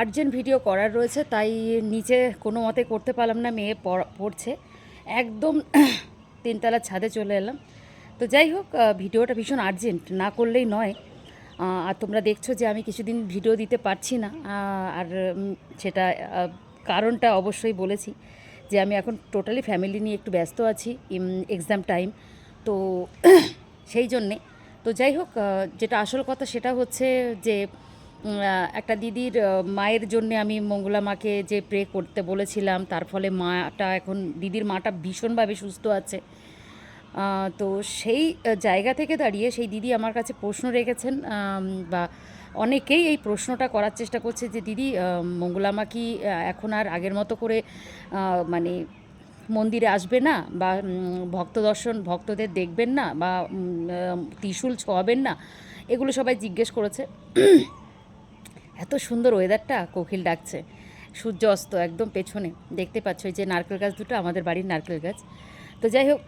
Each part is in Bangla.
আর্জেন্ট ভিডিও করার রয়েছে, তাই নিচে কোনো মতে করতে পারলাম না, মেয়ে পড়- পড়ছে। একদম তিনতলার ছাদে চলে এলাম। তো যাই হোক ভিডিওটা ভীষণ আর্জেন্ট, না করলেই নয়। আর তোমরা দেখছ যে আমি কিছুদিন ভিডিও দিতে পারছি না। আর সেটা কারণটা অবশ্যই বলেছি যে আমি এখন টোটালি ফ্যামিলি নিয়ে একটু ব্যস্ত আছি এক্সাম টাইম। তো সেই জন্যে। তো যাই হোক যেটা আসল কথা সেটা হচ্ছে যে একটা দিদির মায়ের জন্য আমি মঙ্গলা মাকে যে প্রে করতে বলেছিলাম, তার ফলে মাটা এখন, দিদির মাটা ভীষণভাবে সুস্থ আছে। তো সেই জায়গা থেকে দাঁড়িয়ে সেই দিদি আমার কাছে প্রশ্ন রেখেছেন বা অনেকেই এই প্রশ্নটা করার চেষ্টা করছে যে, দিদি মঙ্গলামা কি এখন আর আগের মতো করে মানে মন্দিরে আসবে না? বা ভক্ত দর্শন, ভক্তদের দেখবেন না? বা ত্রিশূল ছোঁয়াবেন না? এগুলো সবাই জিজ্ঞেস করেছে। এত সুন্দর ওয়েদারটা কোকিল ডাকছে। সূর্য অস্ত একদম পেছনে। দেখতে পাচ্ছ যে নারকেল গাছ দুটো, আমাদের বাড়ির নারকেল গাছ। তো যাই হোক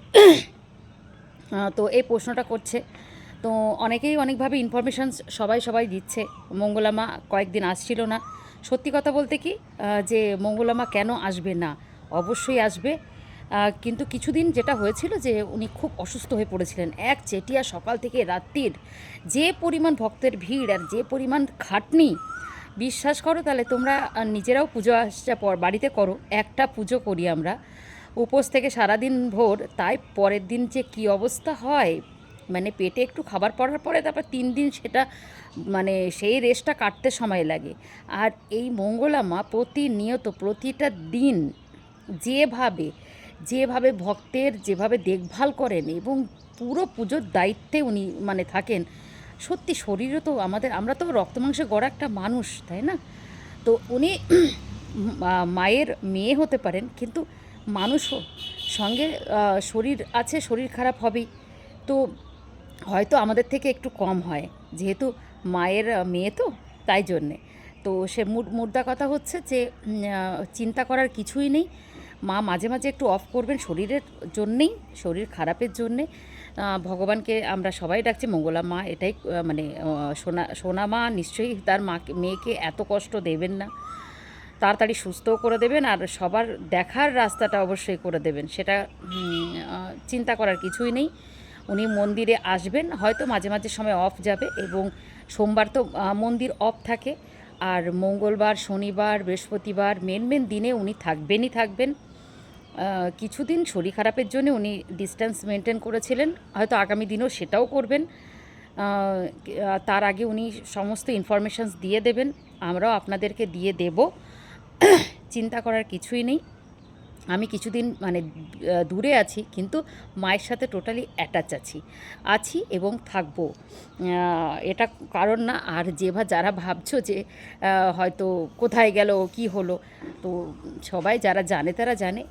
তো এই প্রশ্নটা করছে। তো অনেকেই অনেকভাবে ইনফরমেশান সবাই সবাই দিচ্ছে। মঙ্গলামা কয়েকদিন আসছিল না। সত্যি কথা বলতে কি যে মঙ্গলামা কেন আসবে না? অবশ্যই আসবে। কিন্তু কিছুদিন যেটা হয়েছিল যে উনি খুব অসুস্থ হয়ে পড়েছিলেন। এক চেটিয়া সকাল থেকে রাত্রির যে পরিমাণ ভক্তের ভিড় আর যে পরিমাণ খাটনি, বিশ্বাস করো তাহলে তোমরা নিজেরাও পুজো আসা পর বাড়িতে করো, একটা পুজো করি আমরা। উপোস থেকে সারাদিন ভোর, তাই পরের দিন যে কি অবস্থা হয় মানে পেটে একটু খাবার পড়ার পরে তারপর তিন দিন সেটা মানে সেই রেস্টটা কাটতে সময় লাগে। আর এই মঙ্গলামা প্রতিনিয়ত প্রতিটা দিন যেভাবে যেভাবে ভক্তের যেভাবে দেখভাল করেন এবং পুরো পুজোর দায়িত্বে উনি মানে থাকেন, সত্যি শরীরও তো আমাদের, আমরা তো রক্ত মাংসে গড়া একটা মানুষ, তাই না? তো উনি মায়ের মেয়ে হতে পারেন, কিন্তু মানুষও, সঙ্গে শরীর আছে, শরীর খারাপ হবেই। তো হয়তো আমাদের থেকে একটু কম হয়, যেহেতু মায়ের মেয়ে তো, তাই জন্যে। তো সে মুদ্রা কথা হচ্ছে যে চিন্তা করার কিছুই নেই। মা মাঝে মাঝে একটু অফ করবেন শরীরের জন্যেই, শরীর খারাপের জন্যে। ভগবানকে আমরা সবাই ডাকছি, মঙ্গলা মা, এটাই মানে সোনা সোনা মা নিশ্চয়ই তার মাকে, মেয়েকে এত কষ্ট দেবেন না। তাড়াতাড়ি সুস্থও করে দেবেন আর সবার দেখার রাস্তাটা অবশ্যই করে দেবেন। সেটা চিন্তা করার কিছুই নেই। উনি মন্দিরে আসবেন, হয়তো মাঝে মাঝে সময় অফ যাবে এবং সোমবার তো মন্দির অফ থাকে। আর মঙ্গলবার, শনিবার, বৃহস্পতিবার মেন মেন দিনে উনি থাকবেনই থাকবেন। কিছুদিন শরীর খারাপের জন্য উনি ডিস্টেন্স মেনটেন করেছিলেন। হয়তো আগামী দিনেও সেটাও করবেন। তার আগে উনি সমস্ত ইনফরমেশানস দিয়ে দেবেন। আমরাও আপনাদেরকে দিয়ে দেব। চিন্তা করার কিছুই নেই। আমি কিছুদিন মানে দূরে আছি, কিন্তু মায়ের সাথে টোটালি অ্যাটাচ আছি। আছি এবং থাকব। এটা কারণ না, আর যে ভা যারা ভাবছ যে হয়তো কোথায় গেল, কি হলো তো সবাই যারা জানে তারা জানে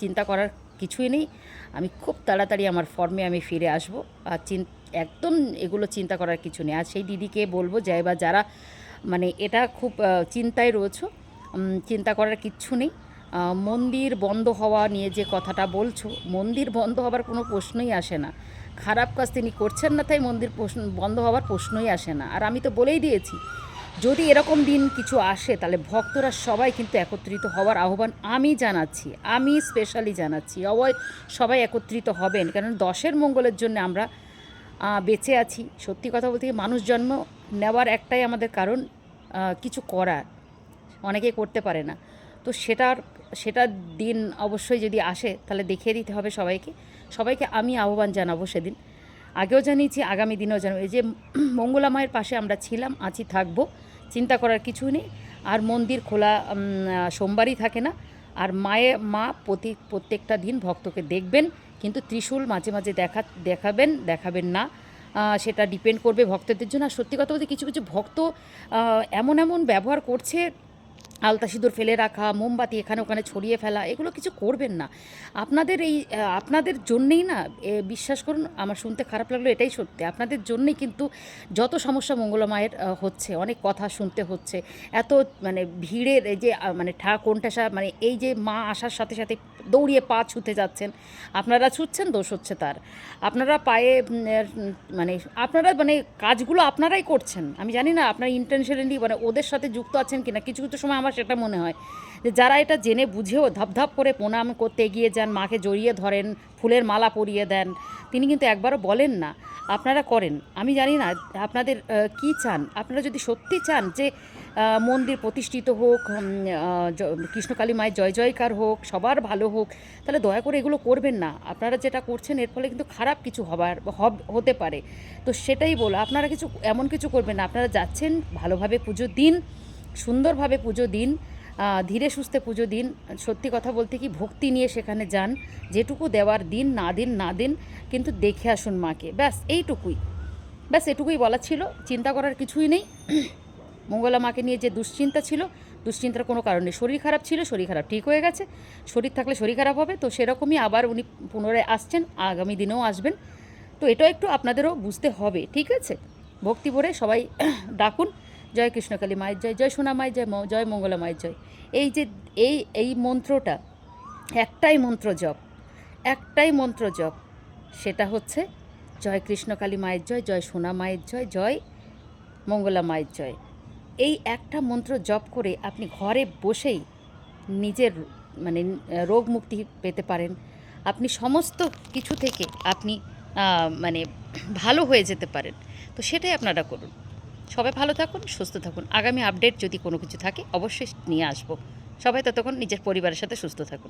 চিন্তা করার কিছুই নেই। আমি খুব তাড়াতাড়ি আমার ফর্মে আমি ফিরে আসব। আর চিন একদম এগুলো চিন্তা করার কিছু নেই। আর সেই দিদিকে বলব, যাই বা যারা মানে এটা খুব চিন্তায় রয়েছো চিন্তা করার কিচ্ছু নেই। মন্দির বন্ধ হওয়া নিয়ে যে কথাটা বলছো, মন্দির বন্ধ হওয়ার কোনো প্রশ্নই আসে না। খারাপ কাজ তিনি করছেন না, তাই মন্দির বন্ধ হওয়ার প্রশ্নই আসে না। আর আমি তো বলেই দিয়েছি যদি এরকম দিন কিছু আসে, তাহলে ভক্তরা সবাই কিন্তু একত্রিত হওয়ার আহ্বান আমি জানাচ্ছি, আমি স্পেশালি জানাচ্ছি। অবয়, সবাই একত্রিত হবেন। কারণ দশের মঙ্গলের জন্য আমরা বেঁচে আছি। সত্যি কথা বলতে মানুষ জন্ম নেওয়ার একটাই আমাদের কারণ কিছু করার। অনেকে করতে পারে না। তো সেটার সেটার দিন অবশ্যই যদি আসে, তাহলে দেখিয়ে দিতে হবে সবাইকে। সবাইকে আমি আহ্বান জানাব সেদিন। আগেও জানিয়েছি, আগামী দিনেও জানাব। এই যে মঙ্গলা মায়ের পাশে আমরা ছিলাম, আছি, থাকব। চিন্তা করার কিছু নেই। আর মন্দির খোলা সোমবারই থাকে না। আর মায়ে, মা প্রতি, প্রত্যেকটা দিন ভক্তকে দেখবেন, কিন্তু ত্রিশূল মাঝে মাঝে দেখা, দেখাবেন দেখাবেন না। সেটা ডিপেন্ড করবে ভক্তদের জন্য। আর সত্যি কথা বলতে কিছু কিছু ভক্ত এমন এমন ব্যবহার করছে আলতা সিঁদুর ফেলে রাখা, মোমবাতি এখানে ওখানে ছড়িয়ে ফেলা, এগুলো কিছু করবেন না। আপনাদের এই আপনাদের জন্যেই না বিশ্বাস করুন, আমার শুনতে খারাপ লাগল, এটাই সত্যি। আপনাদের জন্যেই কিন্তু যত সমস্যা মঙ্গলমায়ের হচ্ছে, অনেক কথা শুনতে হচ্ছে, এত মানে ভিড়ের যে মানে ঠা কোনটা সা- মানে এই যে মা আসার সাথে সাথে দৌড়িয়ে পা ছুতে যাচ্ছেন, আপনারা ছুটছেন দোষ হচ্ছে তার। আপনারা পায়ে মানে আপনারা মানে কাজগুলো আপনারাই করছেন। আমি জানি না, আপনার ইন্টেনশনালি মানে ওদের সাথে যুক্ত আছেন কিনা, কিছু কিছু সময় আমার সেটা মনে হয়। যে যারা এটা জেনে বুঝেও ধাপধাপ করে প্রণাম করতে এগিয়ে যান, মাকে জড়িয়ে ধরেন, ফুলের মালা পরিয়ে দেন, তিনি কিন্তু একবারও বলেন না, আপনারা করেন। আমি জানি না, আপনাদের কি চান? আপনারা যদি সত্যি চান যে মন্দির প্রতিষ্ঠিত হোক কৃষ্ণকালী মায়ের জয় জয়কার হোক, সবার ভালো হোক, তাহলে দয়া করে এগুলো করবেন না। আপনারা যেটা করছেন এর ফলে কিন্তু খারাপ কিছু হবার, হব- হতে পারে। তো সেটাই বলো, আপনারা কিছু, এমন কিছু করবেন না। আপনারা যাচ্ছেন, ভালোভাবে পুজো দিন সুন্দরভাবে পুজো দিন ধীরে সুস্থে পুজো দিন। সত্যি কথা বলতে কি, ভক্তি নিয়ে সেখানে যান। যেটুকু দেওয়ার দিন, না দিন না দিন, কিন্তু দেখে আসুন মাকে। ব্যাস, এইটুকুই। ব্যাস, এটুকুই বলা ছিল। চিন্তা করার কিছুই নেই। মঙ্গলা মাকে নিয়ে যে দুশ্চিন্তা ছিল, দুশ্চিন্তার কোনো কারণ নেই। শরীর খারাপ ছিল, শরীর খারাপ ঠিক হয়ে গেছে। শরীর থাকলে শরীর খারাপ হবে, তো সেরকমই আবার উনি পুনরায় আসছেন, আগামী দিনেও আসবেন। তো এটাও একটু আপনাদেরও বুঝতে হবে, ঠিক আছে? ভক্তি ভরে সবাই ডাকুন। জয় কৃষ্ণকালী মায়ের জয় জয় সোনা মায়ের জয় জয় মঙ্গলা মায়ের জয়। এই যে, এই এই মন্ত্রটা, একটাই মন্ত্র জপ, একটাই মন্ত্র জপ, সেটা হচ্ছে জয় কৃষ্ণকালী মায়ের জয় জয় সোনা মায়ের জয় জয় মঙ্গলা মায়ের জয়। এই একটা মন্ত্র জপ করে আপনি ঘরে বসেই নিজের মানে রোগ মুক্তি পেতে পারেন। আপনি সমস্ত কিছু থেকে আপনি মানে ভালো হয়ে যেতে পারেন। তো সেটাই আপনারা করুন। সবাই ভালো থাকুন, সুস্থ থাকুন। আগামী আপডেট যদি কোনো কিছু থাকে, অবশ্যই নিয়ে আসব। সবাই ততক্ষণ নিজের পরিবারের সাথে সুস্থ থাকুন।